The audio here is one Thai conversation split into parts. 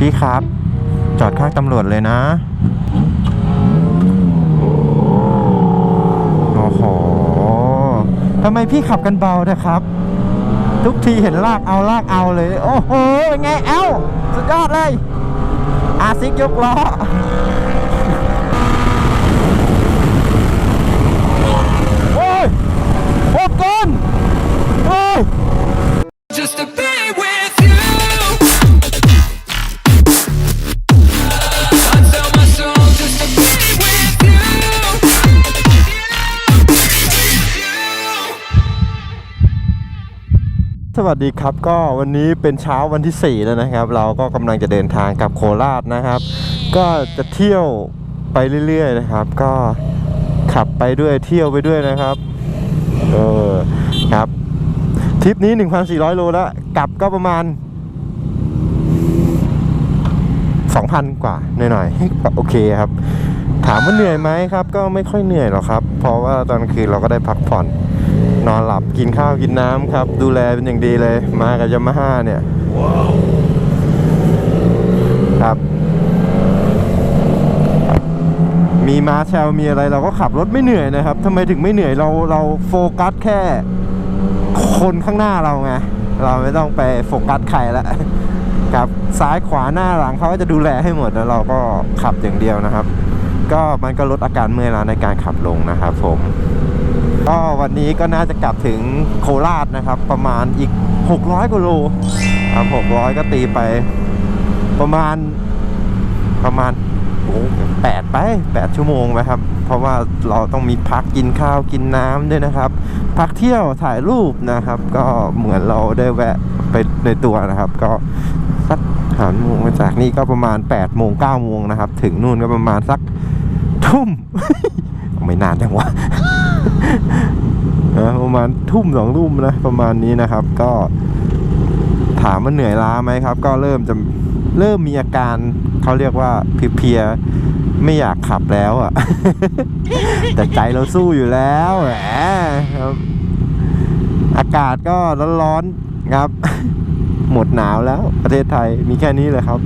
พี่ครับ จอดข้างตำรวจเลยนะ โอ้โหทำไมพี่ขับกันเบานะครับ ทุกทีเห็นลากเอาลากเอาเลย โอ้โหไงเอ้า สุดยอดเลย อาซิกยกล้อ วัสดีครับก็วันนี้เป็นเช้าวันที่ 4 แล้วนะครับ เราก็กำลังจะเดินทางกลับโคราชนะครับ ก็จะเที่ยวไปเรื่อย ๆ นะครับ ก็ขับไปด้วยเที่ยวไปด้วยนะครับเออครับทริปนี้ 1,400 โลแล้วกลับก็ประมาณ 2,000 กว่าหน่อยๆโอเคครับ ถามว่าเหนื่อยไหมครับ ก็ไม่ค่อยเหนื่อยหรอกครับ เพราะว่าตอนคืนเราก็ได้พักผ่อน นอนหลับกินข้าวกินน้ำครับ ดูแลเป็นอย่างดีเลย มากับยามาฮ่าเนี่ยครับ มีมาแชลมีอะไรเราก็ขับรถไม่เหนื่อยนะครับทำไมถึงไม่เหนื่อยเราเราโฟกัสแค่คนข้างหน้าเราไงเราไม่ต้องไปโฟกัสใครแล้วครับซ้ายขวาหน้าหลังเขาจะดูแลให้หมดแล้วเราก็ขับอย่างเดียวนะครับ ก็มันก็ลดอาการเมื่อยล้าในการขับลงนะครับผม ก็วันนี้ก็น่าจะกลับถึงโคราชนะครับ ประมาณอีก 600กว่าโลครับ600 ก็ตีไป ประมาณประมาณโอ้แปดไปแปดชั่วโมงไปครับ เพราะว่าเราต้องมีพักกินข้าวกินน้ำด้วยนะครับ พักเที่ยวถ่ายรูปนะครับ ก็เหมือนเราได้แวะไปในตัวนะครับ ก็สักหานโมงมาจากนี่ก็ประมาณ8ปดโมงเก้าโมงนะครับ ถึงนู่นก็ประมาณสักทุ่ม ไม่นานจังวะ นะประมาณทุ่มสองทุ่มนะประมาณนี้นะครับ ก็ถามว่าเหนื่อยล้าไหมครับ ก็เริ่มจะเริ่มมีอาการเขาเรียกว่าเพลียๆไม่อยากขับแล้วอะ่ะ แต่ใจเราสู้อยู่แล้วแหมครับ อากาศก็ร้อนๆครับ หมดหนาวแล้ว ประเทศไทยมีแค่นี้เลยครับ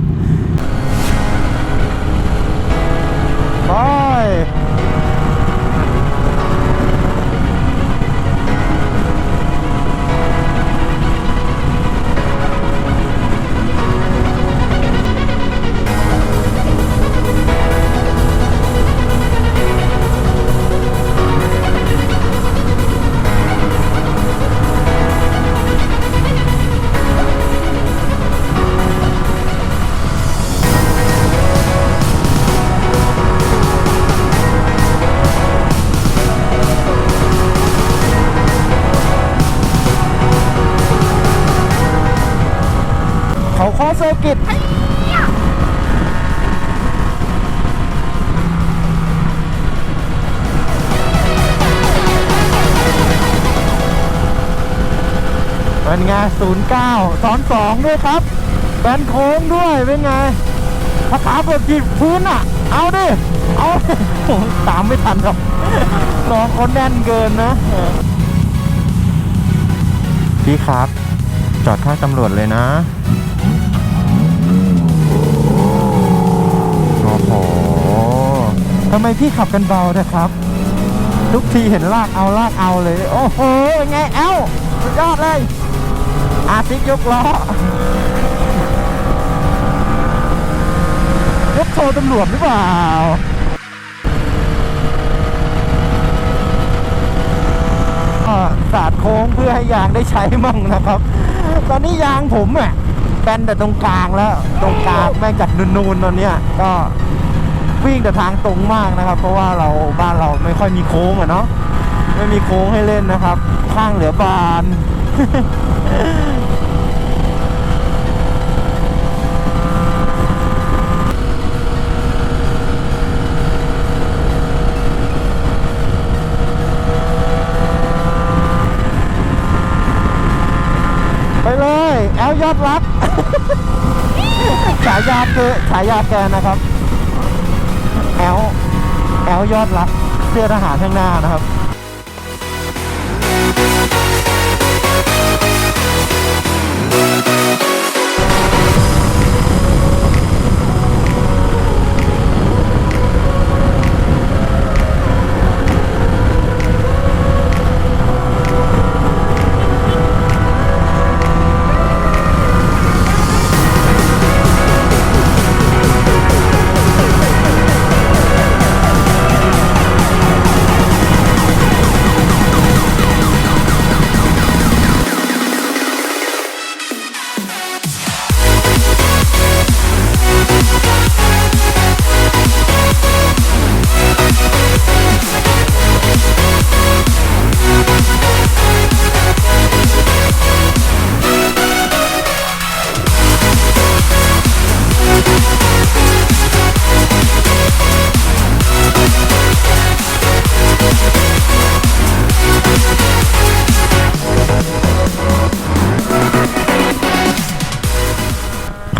ศูนย์เก้าสอนสองด้วยครับแบนโค้งด้วยเป็นไงภาษาเปิดจีบพื้นอะ เอาดิ เอาดิโอ้โหตามไม่ทันครับน้องเขาแน่นเกินนะ พี่ครับ จอดข้างตำรวจเลยนะ โอ้โหทำไมพี่ขับกันเบานะครับ ทุกทีเห็นลากเอาลากเอาเลย โอ้โหเป็นไง เอ้า สุดยอดเลย อาซิกยกล้อยกโชว์ตำรวจหรือเปล่าก็สาดโค้งเพื่อให้ยางได้ใช้มั่งนะครับ ตอนนี้ยางผมอะแบนแต่ตรงกลางแล้ว ตรงกลางแม่งจากนูนๆตอนเนี้ยก็วิ่งแต่ทางตรงมากนะครับ เพราะว่าเราบ้านเราไม่ค่อยมีโค้งอะเนาะไม่มีโค้งให้เล่นนะครับ ข้างเหลือบาน ไปเลย แอลยอดรัก ฉายาเกฉายาแกนะครับ แอลแอลยอดรัก เสื้อทหารข้างหน้านะครับ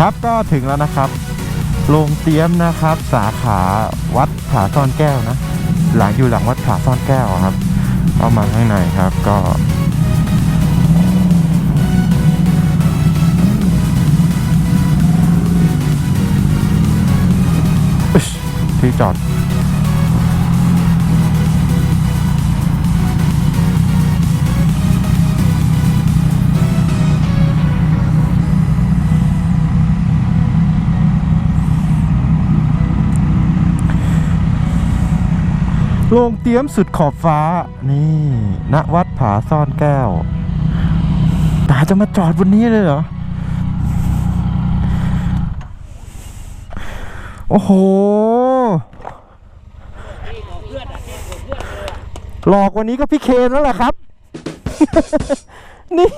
ครับก็ถึงแล้วนะครับโรงเตี้ยมนะครับ สาขาวัดผาซ่อนแก้วนะ หลังอยู่หลังวัดผาซ่อนแก้วครับเข้ามาข้างในครับก็อึ๊ชที่จอด โรงเตรียมสุดขอบฟ้า นี่ณวัดผาซ่อนแก้วตาจะมาจอดบนนี้เลยเหรอ โอ้โห หลอกวันนี้ก็พี่เคนแล้วแหละครับ นี่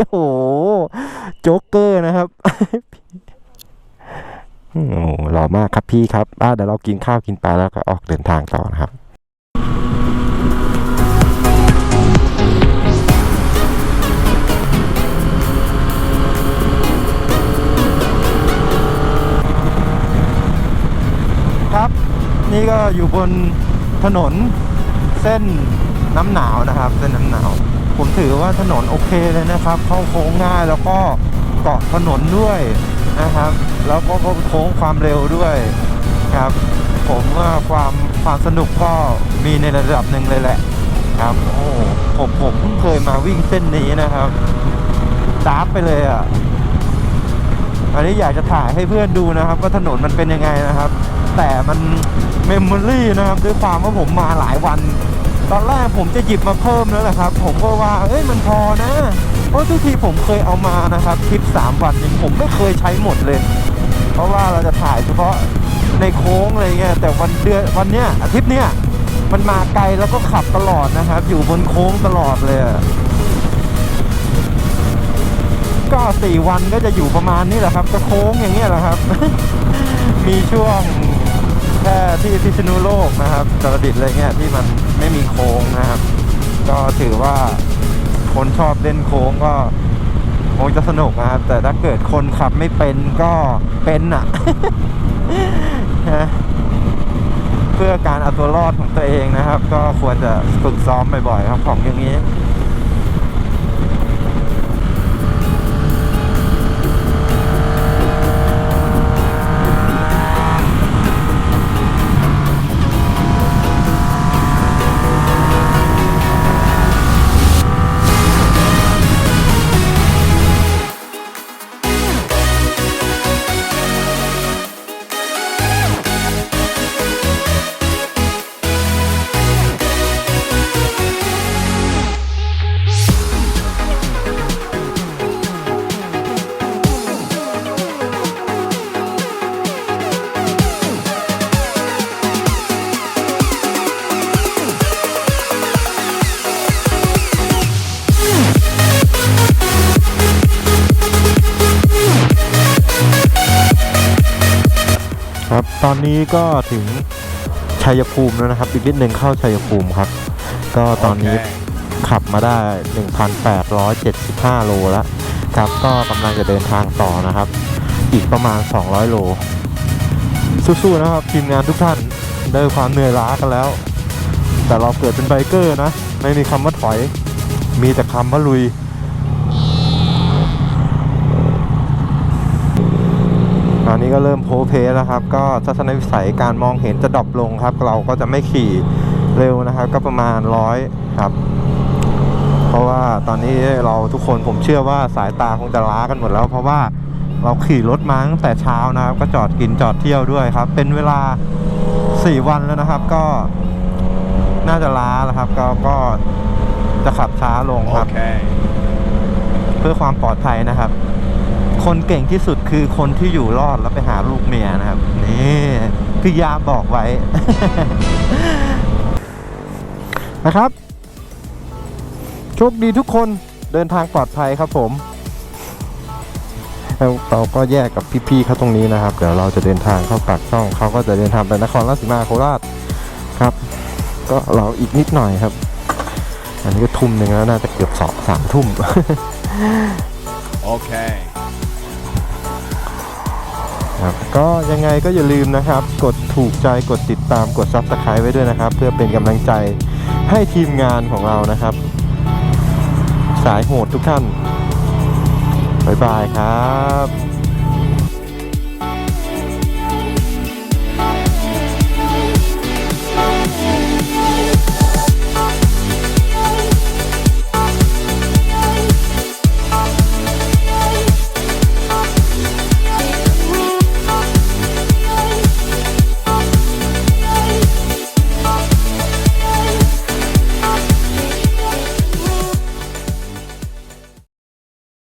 โอ้โห โจ๊กเกอร์นะครับโอ้หล่อมากครับพี่ครับอะเดี๋ยวเรากินข้าวกินปลาแล้วก็ออกเดินทางต่อนะครับ ครับ นี่ก็อยู่บนถนนเส้นน้ำหนาวนะครับ เส้นน้ำหนาว ผมถือว่าถนนโอเคเลยนะครับ เข้าโค้งง่ายแล้วก็เกาะถนนด้วยนะครับ แล้วก็โค้งความเร็วด้วยครับ ผมว่าความความสนุกก็มีในระดับหนึ่งเลยแหละครับโอ้ผมผมเพิ่งเคยมาวิ่งเส้นนี้นะครับจ้าบไปเลยอะอันนี้อยากจะถ่ายให้เพื่อนดูนะครับว่าถนนมันเป็นยังไงนะครับ แต่มันเมมโมรี่นะครับด้วยความว่าผมมาหลายวัน ตอนแรกผมจะหยิบมาเพิ่มแล้วแหละครับ ผมก็ว่าเอ้ยมันพอนะ เพราะทุกทีผมเคยเอามานะครับทริป3วันยังผมไม่เคยใช้หมดเลย เพราะว่าเราจะถ่ายเฉพาะในโค้งอะไรเงี้ยแต่วันเดือนวันเนี้ยอาทิตย์เนี้ยมันมาไกลแล้วก็ขับตลอดนะครับ อยู่บนโค้งตลอดเลยก็สี่วันก็จะอยู่ประมาณนี้แหละครับก็โค้งอย่างเงี้ยแหละครับ มีช่วง ค่ที่พิษณุโลกนะครับตรดิตถ์อะไรเงี้ยที่มันไม่มีโค้งนะครับ ก็ถือว่าคนชอบเล่นโค้งก็คงจะสนุกนะครับ แต่ถ้าเกิดคนขับไม่เป็นก็เป็นอะนะเพื่อการเอาตัวรอดของตัวเองนะครับ ก็ควรจะฝึกซ้อมบ่อยๆครับของอย่างนี้ ครับ ตอนนี้ก็ถึงชัยภูมิแล้วนะครับ อีกนิดหนึ่งเข้าชัยภูมิครับ ก็ตอนนี้ขับมาได้ 1,875 โลแล้วครับ ก็กำลังจะเดินทางต่อนะครับ อีกประมาณ 200 โล สู้ๆนะครับทีมงานทุกท่านได้ความเหนื่อยล้ากันแล้ว แต่เราเกิดเป็นไบเกอร์นะ ไม่มีคำว่าถอย มีแต่คำว่าลุย ตอนนี้ก็เริ่มโพลเพลแล้วครับ ก็ทัศนวิสัยการมองเห็นจะดรอปลงครับ เราก็จะไม่ขี่เร็วนะครับ ก็ประมาณร้อยครับ เพราะว่าตอนนี้เราทุกคนผมเชื่อว่าสายตาคงจะล้ากันหมดแล้ว เพราะว่าเราขี่รถมาตั้งแต่เช้านะครับ ก็จอดกินจอดเที่ยวด้วยครับ เป็นเวลา 4 วันแล้วนะครับ ก็น่าจะล้าแล้วครับ ก็ก็จะขับช้าลงครับ Okay. เพื่อความปลอดภัยนะครับ คนเก่งที่สุดคือคนที่อยู่รอดแล้วไปหาลูกเมียนะครับ นี่พี่ยาบอกไว้ นะครับ โชคดีทุกคนเดินทางปลอดภัยครับผมเราก็แยกกับพี่ๆเขาตรงนี้นะครับ เดี๋ยวเราจะเดินทางเข้าปากช่องเขาก็จะเดินทางไปนครราชสีมาโคราชครับ ก็เราอีกนิดหน่อยครับ อันนี้ก็ทุ่มหนึ่งแล้วน่าจะเกือบสองสามทุ่ม Okay. นะครับ ก็ยังไงก็อย่าลืมนะครับ กดถูกใจกดติดตามกดซับสไครต์ไว้ด้วยนะครับ เพื่อเป็นกำลังใจให้ทีมงานของเรานะครับ สายโหดทุกท่าน บ๊ายบายครับ